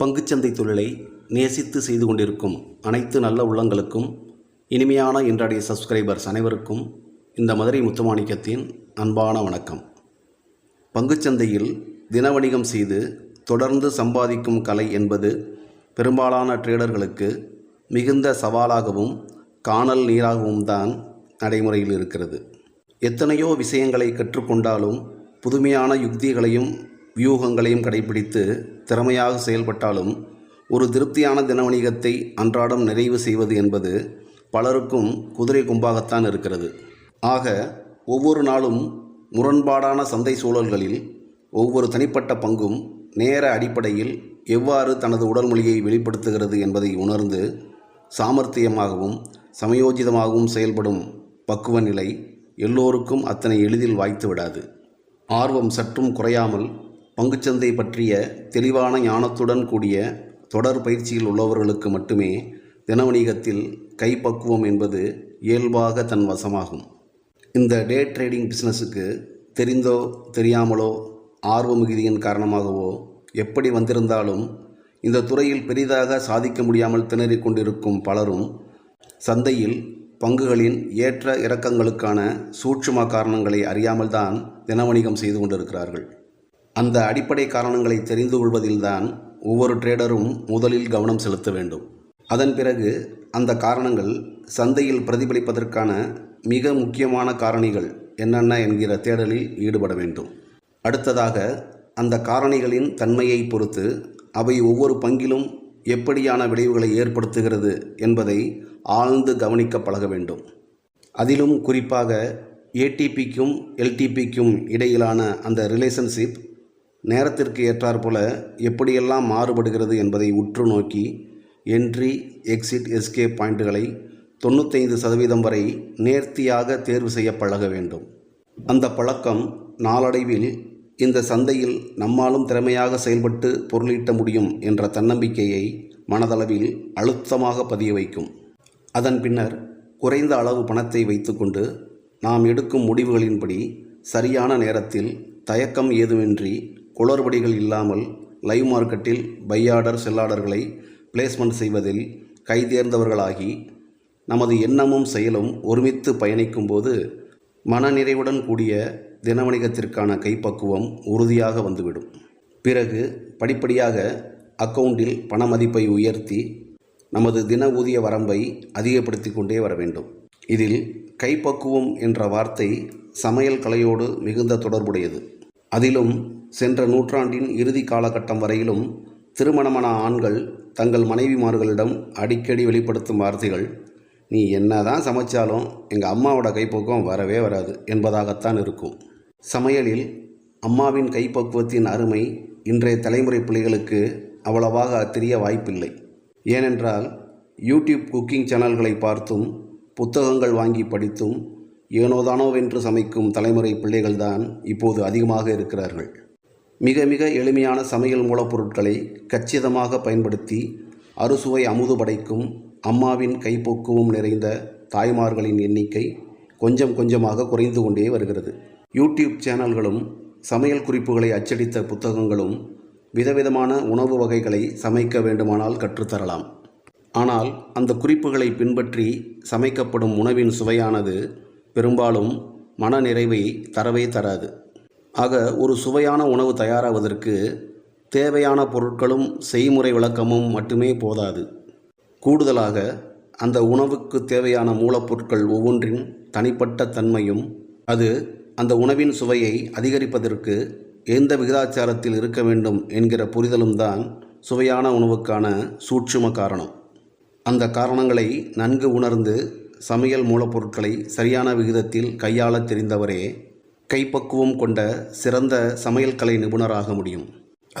பங்குச்சந்தை தொழிலை நேசித்து செய்து கொண்டிருக்கும் அனைத்து நல்ல உள்ளங்களுக்கும் இனிமையான இன்றைய சப்ஸ்கிரைபர்ஸ் அனைவருக்கும் இந்த மதுரை முத்துமாணிக்கத்தின் அன்பான வணக்கம். பங்குச்சந்தையில் தின வணிகம் செய்து தொடர்ந்து சம்பாதிக்கும் கலை என்பது பெரும்பாலான ட்ரேடர்களுக்கு மிகுந்த சவாலாகவும் காணல் நீராகவும் தான் நடைமுறையில் இருக்கிறது. எத்தனையோ விஷயங்களை கற்றுக்கொண்டாலும் புதுமையான யுக்திகளையும் வியூகங்களையும் கடைபிடித்து திறமையாக செயல்பட்டாலும் ஒரு திருப்தியான தின வணிகத்தை அன்றாடம் நிறைவு செய்வது என்பது பலருக்கும் குதிரை கும்பாகத்தான் இருக்கிறது. ஆக ஒவ்வொரு நாளும் முரண்பாடான சந்தை சூழல்களில் ஒவ்வொரு தனிப்பட்ட பங்கும் நேர அடிப்படையில் எவ்வாறு தனது உடல் மொழியை வெளிப்படுத்துகிறது என்பதை உணர்ந்து சாமர்த்தியமாகவும் சமயோஜிதமாகவும் செயல்படும் பக்குவ நிலை எல்லோருக்கும் அத்தனை எளிதில் வாய்த்து விடாது. ஆர்வம் சற்றும் குறையாமல் பங்குச்சந்தை பற்றிய தெளிவான ஞானத்துடன் கூடிய தொடர் பயிற்சியில் உள்ளவர்களுக்கு மட்டுமே தினவணிகத்தில் கைப்பக்குவம் என்பது இயல்பாக தன் வசமாகும். இந்த டே ட்ரேடிங் பிஸ்னஸுக்கு தெரிந்தோ தெரியாமலோ ஆர்வ மிகுதியின் காரணமாகவோ எப்படி வந்திருந்தாலும் இந்த துறையில் பெரிதாக சாதிக்க முடியாமல் திணறிக் கொண்டிருக்கும் பலரும் சந்தையில் பங்குகளின் ஏற்ற இறக்கங்களுக்கான சூட்சும காரணங்களை அறியாமல்தான் தினவணிகம் செய்து கொண்டிருக்கிறார்கள். அந்த அடிப்படை காரணங்களை தெரிந்து கொள்வதில்தான் ஒவ்வொரு ட்ரேடரும் முதலில் கவனம் செலுத்த வேண்டும். அதன் பிறகு அந்த காரணங்கள் சந்தையில் பிரதிபலிப்பதற்கான மிக முக்கியமான காரணிகள் என்னென்ன என்கிற தேடலில் ஈடுபட வேண்டும். அடுத்ததாக அந்த காரணிகளின் தன்மையை பொறுத்து அவை ஒவ்வொரு பங்கிலும் எப்படியான விளைவுகளை ஏற்படுத்துகிறது என்பதை ஆழ்ந்து கவனிக்க பழக வேண்டும். அதிலும் குறிப்பாக ஏடிபிக்கும் எல்டிபிக்கும் இடையிலான அந்த ரிலேஷன்ஷிப் நேரத்திற்கு ஏற்றாற்போல எப்படியெல்லாம் மாறுபடுகிறது என்பதை உற்று நோக்கி என்ட்ரி எக்ஸிட் எஸ்கே பாயிண்ட்டுகளை தொண்ணூத்தைந்து சதவீதம் வரை நேர்த்தியாக தேர்வு செய்ய பழக வேண்டும். அந்த பழக்கம் நாளடைவில் இந்த சந்தையில் நம்மாலும் திறமையாக செயல்பட்டு பொருளீட்ட முடியும் என்ற தன்னம்பிக்கையை மனதளவில் அழுத்தமாக பதிய வைக்கும். அதன் பின்னர் குறைந்த அளவு பணத்தை வைத்துக்கொண்டு நாம் எடுக்கும் முடிவுகளின்படி சரியான நேரத்தில் தயக்கம் ஏதுமின்றி குளறுபடிகள் இல்லாமல் லைவ் மார்க்கெட்டில் பையாடர் செல்லாடர்களை பிளேஸ்மெண்ட் செய்வதில் கைதேர்ந்தவர்களாகி நமது எண்ணமும் செயலும் ஒருமித்து பயணிக்கும்போது மனநிறைவுடன் கூடிய தினவணிகத்திற்கான கைப்பக்குவம் உறுதியாக வந்துவிடும். பிறகு படிப்படியாக அக்கவுண்டில் பண மதிப்பை உயர்த்தி நமது தின ஊதிய வரம்பை அதிகப்படுத்தி கொண்டே வர வேண்டும். இதில் கைப்பக்குவம் என்ற வார்த்தை சமையல் கலையோடு மிகுந்த தொடர்புடையது. அதிலும் சென்ற நூற்றாண்டின் இறுதி காலகட்டம் வரையிலும் திருமணமான ஆண்கள் தங்கள் மனைவிமார்களிடம் அடிக்கடி வெளிப்படுத்தும் வார்த்தைகள் நீ என்னதான் சமைச்சாலும் எங்கள் அம்மாவோட கைப்பக்குவம் வரவே வராது என்பதாகத்தான் இருக்கும். சமையலில் அம்மாவின் கைப்பக்குவத்தின் அருமை இன்றைய தலைமுறை பிள்ளைகளுக்கு அவ்வளவாக தெரிய வாய்ப்பில்லை. ஏனென்றால் யூடியூப் குக்கிங் சேனல்களை பார்த்தும் புத்தகங்கள் வாங்கி படித்தும் ஏனோதானோவென்று சமைக்கும் தலைமுறை பிள்ளைகள்தான் இப்போது அதிகமாக இருக்கிறார்கள். மிக மிக எளிமையான சமையல் மூலப்பொருட்களை கச்சிதமாக பயன்படுத்தி அறுசுவை அமுது படைக்கும் அம்மாவின் கைப்போக்குவம் நிறைந்த தாய்மார்களின் எண்ணிக்கை கொஞ்சம் கொஞ்சமாக குறைந்து கொண்டே வருகிறது. யூடியூப் சேனல்களும் சமையல் குறிப்புகளை அச்சடித்த புத்தகங்களும் விதவிதமான உணவு வகைகளை சமைக்க வேண்டுமானால் கற்றுத்தரலாம். ஆனால் அந்த குறிப்புகளை பின்பற்றி சமைக்கப்படும் உணவின் சுவையானது பெரும்பாலும் மன நிறைவை தரவே தராது. ஆக ஒரு சுவையான உணவு தயாராவதற்கு தேவையான பொருட்களும் செய்முறை விளக்கமும் மட்டுமே போதாது. கூடுதலாக அந்த உணவுக்கு தேவையான மூலப்பொருட்கள் ஒவ்வொன்றின் தனிப்பட்ட தன்மையும் அது அந்த உணவின் சுவையை அதிகரிப்பதற்கு எந்த விகிதாச்சாரத்தில் இருக்க வேண்டும் என்கிற புரிதலும் தான் சுவையான உணவுக்கான சூட்சும காரணம். அந்த காரணங்களை நன்கு உணர்ந்து சமையல் மூலப்பொருட்களை சரியான விகிதத்தில் கையாளத் தெரிந்தவரே கைப்பக்குவம் கொண்ட சிறந்த சமையல் கலை நிபுணராக முடியும்.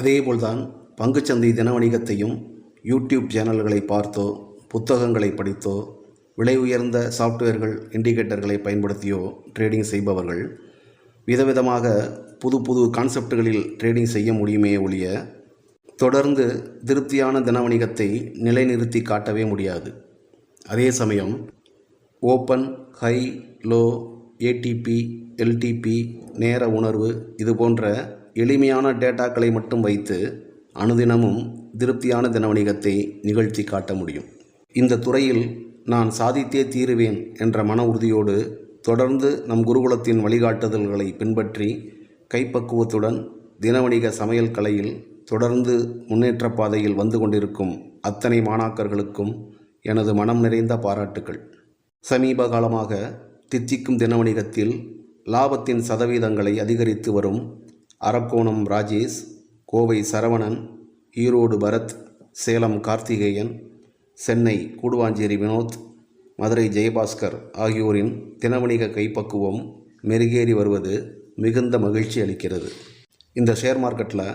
அதேபோல்தான் பங்குச்சந்தை தின வணிகத்தையும் யூடியூப் சேனல்களை பார்த்தோ புத்தகங்களை படித்தோ விலை உயர்ந்த சாஃப்ட்வேர்கள் இண்டிகேட்டர்களை பயன்படுத்தியோ ட்ரேடிங் செய்பவர்கள் விதவிதமாக புது புது கான்செப்டுகளில் ட்ரேடிங் செய்ய முடியுமே ஒழிய தொடர்ந்து திருப்தியான தின வணிகத்தை நிலைநிறுத்தி காட்டவே முடியாது. அதே சமயம் open high low A T P L T P நேர உணர்வு இது போன்ற எளிமையான டேட்டாக்களை மட்டும் வைத்து அனுதினமும் திருப்தியான தினவணிகத்தை நிகழ்த்தி காட்ட முடியும். இந்த துறையில் நான் சாதித்தே தீருவேன் என்ற மன உறுதியோடு தொடர்ந்து நம் குருகுலத்தின் வழிகாட்டுதல்களை பின்பற்றி கைப்பக்குவத்துடன் தினவணிக சமையல் கலையில் தொடர்ந்து முன்னேற்ற பாதையில் வந்து கொண்டிருக்கும் அத்தனை மாணாக்கர்களுக்கும் எனது மனம் நிறைந்த பாராட்டுக்கள். சமீப காலமாக தித்திக்கும் தினவணிகத்தில் லாபத்தின் சதவீதங்களை அதிகரித்து வரும் அரக்கோணம் ராஜேஷ் கோவை சரவணன் ஈரோடு பரத் சேலம் கார்த்திகேயன் சென்னை கூடுவாஞ்சேரி வினோத் மதுரை ஜெயபாஸ்கர் ஆகியோரின் தினவணிக கைப்பக்குவம் மெருகேறி வருவது மிகுந்த மகிழ்ச்சி அளிக்கிறது. இந்த ஷேர் மார்க்கெட்டில்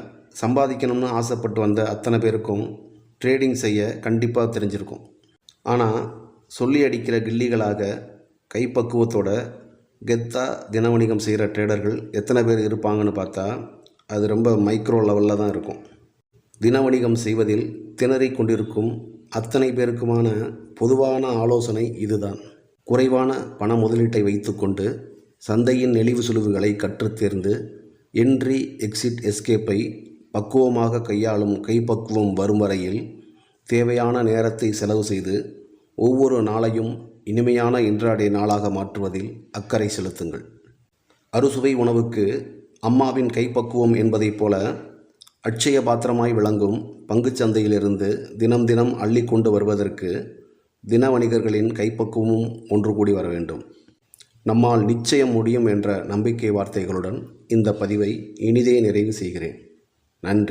சம்பாதிக்கணும்னு ஆசைப்பட்டு வந்த அத்தனை பேருக்கும் ட்ரேடிங் செய்ய கண்டிப்பாக தெரிஞ்சிருக்கும். ஆனால் சொல்லி அடிக்கிற கில்லிகளாக கைப்பக்குவத்தோட தின தினவணிகம் செய்கிற ட்ரேடர்கள் எத்தனை பேர் இருப்பாங்கன்னு பார்த்தா அது ரொம்ப மைக்ரோ லெவலில் தான் இருக்கும். தினவணிகம் செய்வதில் திணறிக் கொண்டிருக்கும் அத்தனை பேருக்குமான பொதுவான ஆலோசனை இதுதான். குறைவான பண முதலீட்டை வைத்துக்கொண்டு சந்தையின் நெளிவு சுழிவுகளை கற்றுத் தேர்ந்து என்ட்ரி எக்ஸிட் எஸ்கேப்பை பக்குவமாக கையாளும் கைப்பக்குவம் வரும் வரையில் தேவையான நேரத்தை செலவு செய்து ஒவ்வொரு நாளையும் இனிமையான இன்றாடைய நாளாக மாற்றுவதில் அக்கறை செலுத்துங்கள். அறுசுவை உணவுக்கு அம்மாவின் கைப்பக்குவம் என்பதைப் போல அட்சய பாத்திரமாய் விளங்கும் பங்குச் சந்தையிலிருந்து தினம் தினம் அள்ளி கொண்டு வருவதற்கு தின வணிகர்களின் கைப்பக்குவமும் ஒன்று கூடி வர வேண்டும். நம்மால் நிச்சயம் முடியும் என்ற நம்பிக்கை வார்த்தைகளுடன் இந்த பதிவை இனிதே நிறைவு செய்கிறேன். நன்றி.